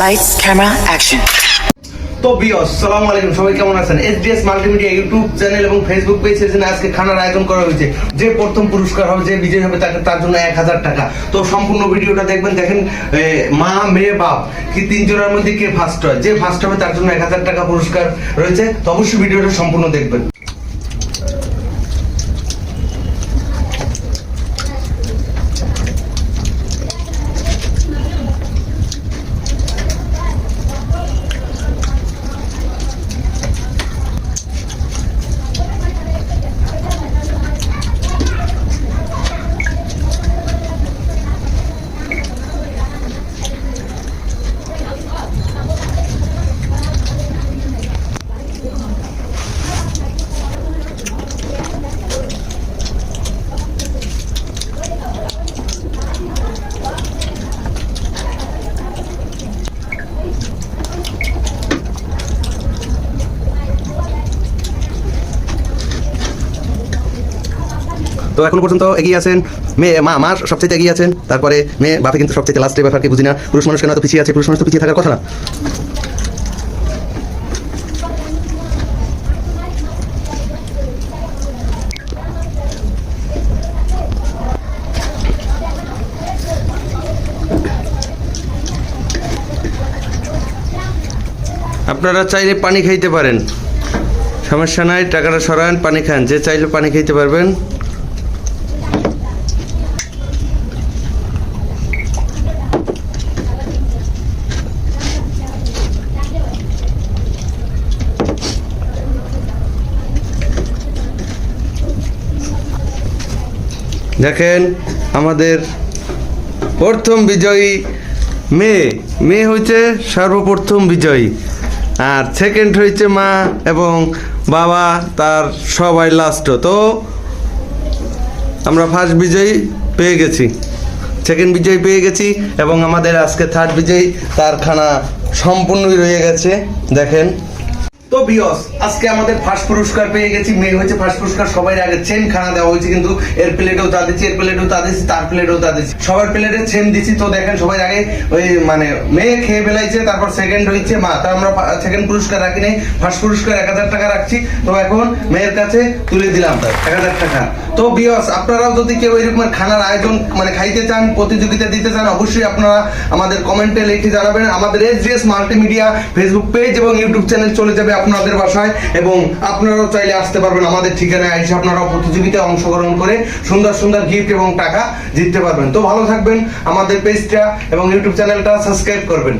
Lights, camera, action. তো বিয়স সালাম আলাইকুম সবাই কেমন আছেন? এসডিএস মাল্টিমিডিয়া ইউটিউব চ্যানেল এবং ফেসবুক পেজ সেখানে আজকে খানার আয়োজন করা হয়েছে। যে প্রথম পুরস্কার হবে যে বিজয় হবে তাকে তার জন্য এক হাজার টাকা। তো সম্পূর্ণ ভিডিওটা দেখবেন দেখেন মা মেয়ে বাপ কি তিনজনের মধ্যে কে ফার্স্ট হয়? যে ফার্স্ট হবে তার জন্য এক হাজার টাকা পুরস্কার রয়েছে। তো অবশ্যই ভিডিওটা সম্পূর্ণ দেখবেন। তো এখনও পর্যন্ত এগিয়ে আছেন। মেয়ে, মা, মার সবচেয়ে এগিয়ে আছেন। তারপরে মেয়ে, বাপে কিন্তু সবচেয়ে লাস্টে ব্যাপারকে বুঝি না। পুরুষ মানুষ কেন তো পিছিয়ে আছে? পুরুষ মানুষ তো পিছিয়ে থাকার কথা না। আপনারা চাইলে পানি খাইতে পারেন। সমস্যা নাই, টাকাটা সরান, পানি খান। যে চাইলে পানি খাইতে পারবেন। দেখেন, আমাদের প্রথম বিজয়ী মেয়ে। মেয়ে হচ্ছে সর্বপ্রথম বিজয়ী। আর সেকেন্ড হয়েছে মা এবং বাবা তার সবাই লাস্ট তো আমরা ফার্স্ট বিজয়ী পেয়ে গেছি। সেকেন্ড বিজয়ী পেয়ে গেছি এবং আমাদের আজকে থার্ড বিজয়ী, তার খানা সম্পূর্ণই রয়ে গেছে। দেখেন তো বিয়স, আজকে আমাদের ফার্স্ট পুরস্কার পেয়ে গেছি, মেয়ে হয়েছে ফার্স্ট পুরস্কার, সবাই আগে সেম খানা দেওয়া হয়েছে, কিন্তু এর প্লেটেও তা দিচ্ছি, এর প্লেটেও তা দিচ্ছি, তার প্লেটেও তা দিচ্ছি। সবার প্লেটে সেম দিচ্ছি, তো দেখেন সবাই আগে ওই মানে মেয়ে খেয়ে ফেলাইছে, তারপর সেকেন্ড হয়েছে মা। তা আমরা সেকেন্ড পুরস্কার রাখি নাই ফার্স্ট পুরস্কার এক হাজার টাকা রাখছি, তো এখন মেয়ের কাছে তুলে দিলাম এক হাজার টাকা। তো বিয়স আপনারাও যদি কেউ এরকম খানার আয়োজন মানে খাইতে চান, প্রতিযোগিতা দিতে চান, অবশ্যই আপনারা আমাদের কমেন্টে লিখে জানাবেন। আমাদের এসডিএস মাল্টিমিডিয়া ফেসবুক পেজ এবং ইউটিউব চ্যানেল চলে যাবে আপনাদের বাসায় এবং আপনারাও চাইলে আসতে পারবেন আমাদের ঠিকানায় এসে আপনারাও প্রতিযোগিতায় অংশগ্রহণ করে সুন্দর সুন্দর গিফট এবং টাকা জিততে পারবেন। তো ভালো থাকবেন, আমাদের পেজটা এবং ইউটিউব চ্যানেলটা সাবস্ক্রাইব করবেন।